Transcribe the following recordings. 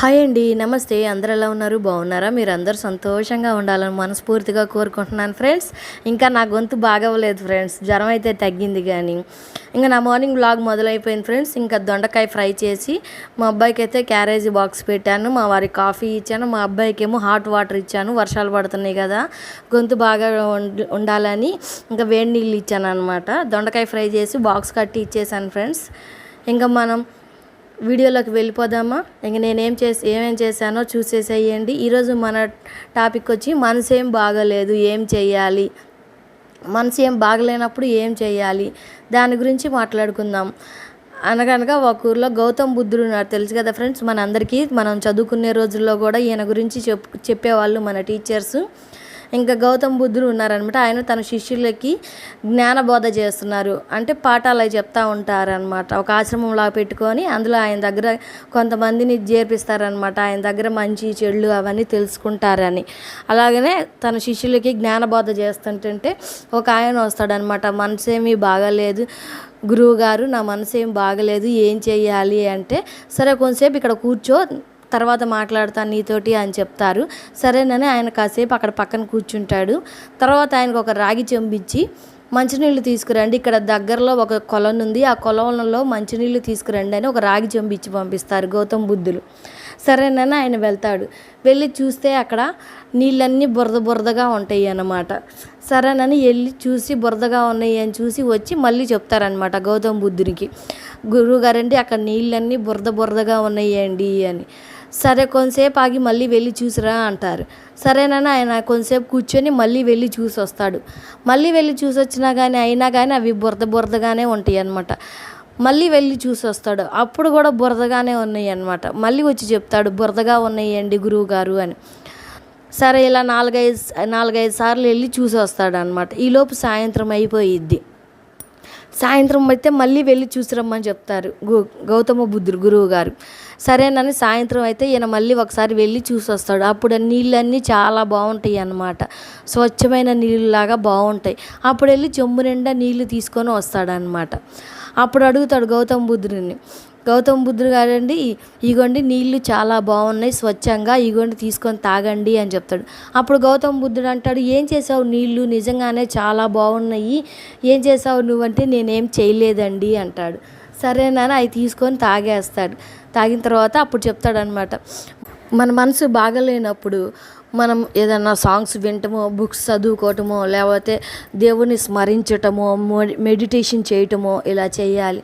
Hi అండి నమస్తే. అందరు ఎలా ఉన్నారు? బాగున్నారా? మీరు అందరూ సంతోషంగా ఉండాలని మనస్ఫూర్తిగా కోరుకుంటున్నాను ఫ్రెండ్స్. ఇంకా నా గొంతు బాగవ్వలేదు ఫ్రెండ్స్. జ్వరం అయితే తగ్గింది కానీ. ఇంకా నా మార్నింగ్ బ్లాగ్ మొదలైపోయింది ఫ్రెండ్స్. ఇంకా దొండకాయ ఫ్రై చేసి మా అబ్బాయికి అయితే క్యారేజీ బాక్స్ పెట్టాను. మా వారికి కాఫీ ఇచ్చాను. మా అబ్బాయికి ఏమో హాట్ వాటర్ ఇచ్చాను. వర్షాలు పడుతున్నాయి కదా. గొంతు బాగా ఉండ- ఉండాలని ఇంకా వేడి నీళ్ళు ఇచ్చాను అనమాట దొండకాయ ఫ్రై చేసి బాక్స్ కట్టి ఇచ్చేసాను ఫ్రెండ్స్. ఇంకా మనం వీడియోలోకి వెళ్ళిపోదామా? ఇంక నేనేం చేసి ఏమేం చేశానో చూసేసేయండి. ఈరోజు మన టాపిక్ వచ్చి మనసు ఏం బాగలేదు ఏం చేయాలి మనసు ఏం బాగలేనప్పుడు ఏం చేయాలి దాని గురించి మాట్లాడుకుందాం. అనగనగా ఒక ఊర్లో గౌతమ్ బుద్ధుడు ఉన్నారు తెలుసు కదా ఫ్రెండ్స్? మనందరికీ మనం చదువుకునే రోజుల్లో కూడా ఈయన గురించి చెప్ చెప్పేవాళ్ళు మన టీచర్స్. ఇంకా గౌతమ్ బుద్ధుడు ఉన్నారనమాట ఆయన తన శిష్యులకి జ్ఞానబోధ చేస్తున్నారు. అంటే పాఠాలు అవి చెప్తా ఉంటారనమాట ఒక ఆశ్రమంలా పెట్టుకొని అందులో ఆయన దగ్గర కొంతమందిని చేర్పిస్తారనమాట ఆయన దగ్గర మంచి చెడులు అవన్నీ తెలుసుకుంటారని. అలాగనే తన శిష్యులకి జ్ఞానబోధ చేస్తుంటుంటే ఒక ఆయన వస్తాడనమాట మనసేమీ బాగాలేదు. గురువు గారు నా మనసు ఏం బాగలేదు. ఏం చేయాలి అంటే సరే కొంతసేపు ఇక్కడ కూర్చో తర్వాత మాట్లాడతాను నీతోటి అని చెప్తారు. సరేనని ఆయన కాసేపు అక్కడ పక్కన కూర్చుంటాడు. తర్వాత ఆయనకు ఒక రాగి చెంబిచ్చి మంచినీళ్ళు తీసుకురండి ఇక్కడ దగ్గరలో ఒక కొలను ఉంది ఆ కొలంలో మంచినీళ్ళు తీసుకురండి అని ఒక రాగి చెంబిచ్చి పంపిస్తారు గౌతమ్ బుద్ధులు. సరేనని ఆయన వెళ్తాడు. వెళ్ళి చూస్తే అక్కడ నీళ్ళన్నీ బురద బురదగా ఉంటాయి అన్నమాట. సరేనని వెళ్ళి చూసి బురదగా ఉన్నాయి అని చూసి వచ్చి మళ్ళీ చెప్తారనమాట గౌతమ్ బుద్ధునికి గురువుగారండి అక్కడ నీళ్ళన్నీ బురద బురదగా ఉన్నాయండి అని. సరే కొంతసేపు ఆగి మళ్ళీ వెళ్ళి చూసిరా అంటారు. సరేనని ఆయన కొంతసేపు కూర్చొని మళ్ళీ వెళ్ళి చూసి వస్తాడు మళ్ళీ వెళ్ళి చూసి వచ్చినా కానీ అయినా కానీ అవి బురద బురదగానే ఉంటాయి అన్నమాట మళ్ళీ వెళ్ళి చూసి వస్తాడు అప్పుడు కూడా బురదగానే ఉన్నాయి అన్నమాట మళ్ళీ వచ్చి చెప్తాడు బురదగా ఉన్నాయండి గురువు గారు అని. సరే ఇలా నాలుగైదు నాలుగైదు సార్లు వెళ్ళి చూసి వస్తాడు అనమాట ఈలోపు సాయంత్రం అయిపోయిద్ది. సాయంత్రం అయితే మళ్ళీ వెళ్ళి చూసిరమ్మని చెప్తారు గౌతమ బుద్ధుడు గురువు గారు. సరేనని సాయంత్రం అయితే ఈయన మళ్ళీ ఒకసారి వెళ్ళి చూసి వస్తాడు అప్పుడు నీళ్ళన్నీ చాలా బాగుంటాయి అన్నమాట. స్వచ్ఛమైన నీళ్ళలాగా బాగుంటాయి. అప్పుడు వెళ్ళి చెంబు నిండా నీళ్ళు తీసుకొని వస్తాడనమాట అప్పుడు అడుగుతాడు గౌతమ బుద్ధుడిని గౌతమ్ బుద్ధుడు గారండి ఇగోండి నీళ్ళు చాలా బాగున్నాయి స్వచ్ఛంగా ఇగోండి తీసుకొని తాగండి అని చెప్తాడు. అప్పుడు గౌతమ్ బుద్ధుడు అంటాడు ఏం చేసావు నీళ్ళు? నిజంగానే చాలా బాగున్నాయి. ఏం చేసావు నువ్వంటే నేనేం చేయలేదండి అంటాడు. సరేనని అవి తీసుకొని తాగేస్తాడు. తాగిన తర్వాత అప్పుడు చెప్తాడనమాట మన మనసు బాగలేనప్పుడు మనం ఏదైనా సాంగ్స్ వినటమో బుక్స్ చదువుకోవటమో లేకపోతే దేవుని స్మరించటమో మెడిటేషన్ చేయటమో ఇలా చేయాలి.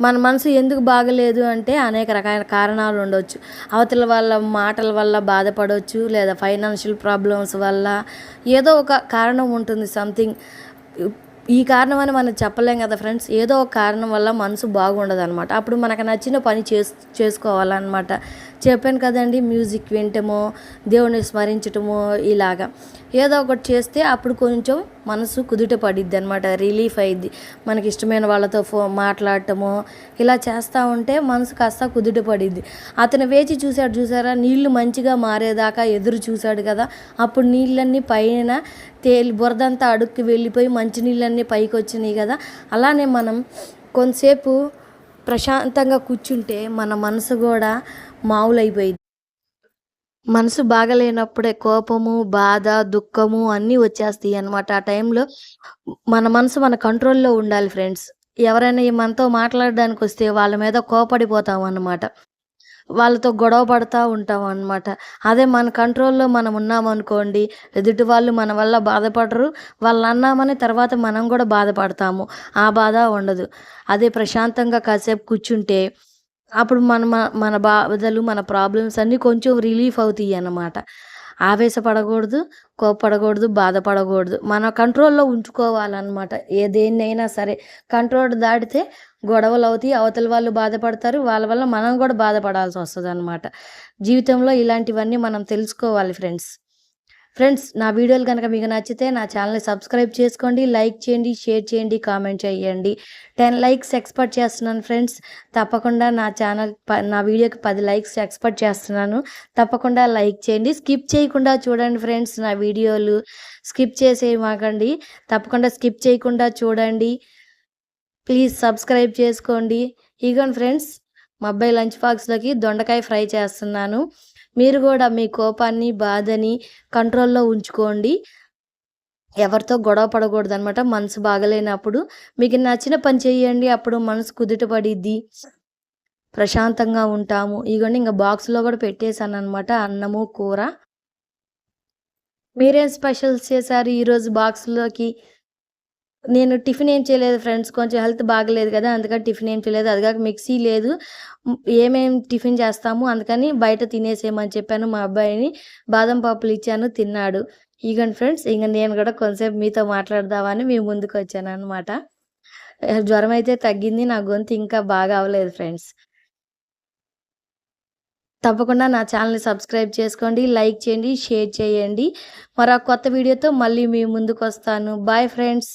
మన మనసు ఎందుకు బాగలేదు అంటే అనేక రకాల కారణాలు ఉండొచ్చు. అవతల వాళ్ళ మాటల వల్ల బాధపడవచ్చు లేదా ఫైనాన్షియల్ ప్రాబ్లమ్స్ వల్ల ఏదో ఒక కారణం ఉంటుంది సంథింగ్ ఈ కారణం అని మనం చెప్పలేం కదా ఫ్రెండ్స్ ఏదో ఒక కారణం వల్ల మనసు బాగుండదు అనమాట అప్పుడు మనకు నచ్చిన పని చేసు చేసుకోవాలన్నమాట. చెప్పాను కదండి మ్యూజిక్ వినటమో దేవుని స్మరించటమో ఇలాగా. ఏదో ఒకటి చేస్తే అప్పుడు కొంచెం మనసు కుదుట పడిద్ది అనమాట రిలీఫ్ అయ్యిద్ది మనకి ఇష్టమైన వాళ్ళతో ఫో మాట్లాడటము ఇలా చేస్తూ ఉంటే మనసు కాస్త కుదుట పడిద్ది. అతను వేచి చూశాడు చూసారా నీళ్ళు మంచిగా మారేదాకా ఎదురు చూశాడు కదా అప్పుడు నీళ్ళన్నీ పైన తేలి బురదంతా అడుక్కి వెళ్ళిపోయి మంచి నీళ్ళన్నీ పైకి వచ్చినాయి కదా. అలానే మనం కొంతసేపు ప్రశాంతంగా కూర్చుంటే మన మనసు కూడా మామూలైపోయింది మనసు బాగలేనప్పుడే కోపము బాధ దుఃఖము అన్నీ వచ్చేస్తాయి అన్నమాట. ఆ టైంలో మన మనసు మన కంట్రోల్లో ఉండాలి ఫ్రెండ్స్. ఎవరైనా ఈ మనతో మాట్లాడడానికి వస్తే వాళ్ళ మీద కోపడిపోతాం అన్నమాట. వాళ్ళతో గొడవ పడుతూ ఉంటాం అన్నమాట. అదే మన కంట్రోల్లో మనం ఉన్నామనుకోండి ఎదుటి వాళ్ళు మన వల్ల బాధపడరు. వాళ్ళు అన్నామని తర్వాత మనం కూడా బాధపడతాము. ఆ బాధ ఉండదు. అదే ప్రశాంతంగా కాసేపు కూర్చుంటే అప్పుడు మన మన బాధలు మన ప్రాబ్లమ్స్ అన్నీ కొంచెం రిలీఫ్ అవుతాయి అన్నమాట. ఆవేశపడకూడదు కోపడకూడదు బాధపడకూడదు. మన కంట్రోల్లో ఉంచుకోవాలన్నమాట. ఏ దేన్నైనా సరే కంట్రోల్ దాటితే గొడవలు అవుతాయి అవతల వాళ్ళు బాధపడతారు వాళ్ళ వల్ల మనం కూడా బాధపడాల్సి వస్తుంది అనమాట జీవితంలో ఇలాంటివన్నీ మనం తెలుసుకోవాలి ఫ్రెండ్స్ ఫ్రెండ్స్ నా వీడియోలు కనుక మీకు నచ్చితే నా ఛానల్ని సబ్స్క్రైబ్ చేసుకోండి లైక్ చేయండి షేర్ చేయండి కామెంట్ చేయండి. టెన్ లైక్స్ ఎక్స్పెక్ట్ చేస్తున్నాను ఫ్రెండ్స్. తప్పకుండా నా ఛానల్ నా వీడియోకి పది లైక్స్ ఎక్స్పెక్ట్ చేస్తున్నాను. తప్పకుండా లైక్ చేయండి. స్కిప్ చేయకుండా చూడండి ఫ్రెండ్స్ నా వీడియోలు. స్కిప్ చేసేయమాకండి. తప్పకుండా స్కిప్ చేయకుండా చూడండి. ప్లీజ్ సబ్స్క్రైబ్ చేసుకోండి. ఇగోండి ఫ్రెండ్స్ మా అబ్బాయి లంచ్ బాక్స్లోకి దొండకాయ ఫ్రై చేస్తున్నాను. మీరు కూడా మీ కోపాన్ని బాధని కంట్రోల్లో ఉంచుకోండి. ఎవరితో గొడవ పడకూడదు అనమాట మనసు బాగలేనప్పుడు మీకు నచ్చిన పని చేయండి. అప్పుడు మనసు కుదుట పడిద్ది ప్రశాంతంగా ఉంటాము. ఇగోండి ఇంకా బాక్స్లో కూడా పెట్టేశాను అనమాట అన్నము కూర. మీరేం స్పెషల్స్ చేశారు? ఈరోజు బాక్స్లోకి నేను టిఫిన్ ఏం చేయలేదు ఫ్రెండ్స్. కొంచెం హెల్త్ బాగలేదు కదా అందుకని టిఫిన్ ఏం చేయలేదు. అది కాక మిక్సీ లేదు. ఏమేమి ఏమేం టిఫిన్ చేస్తాము అందుకని బయట తినేసేయమని చెప్పాను మా అబ్బాయిని. బాదం పప్పులు ఇచ్చాను తిన్నాడు. ఇగండి ఫ్రెండ్స్ ఇంక నేను కూడా కొంతసేపు మీతో మాట్లాడదామని మీ ముందుకు వచ్చాను అనమాట జ్వరం అయితే తగ్గింది నా గొంతు ఇంకా బాగా అవ్వలేదు ఫ్రెండ్స్. తప్పకుండా నా ఛానల్ని సబ్స్క్రైబ్ చేసుకోండి లైక్ చేయండి షేర్ చేయండి. మరో కొత్త వీడియోతో మళ్ళీ మీ ముందుకు వస్తాను. Bye friends.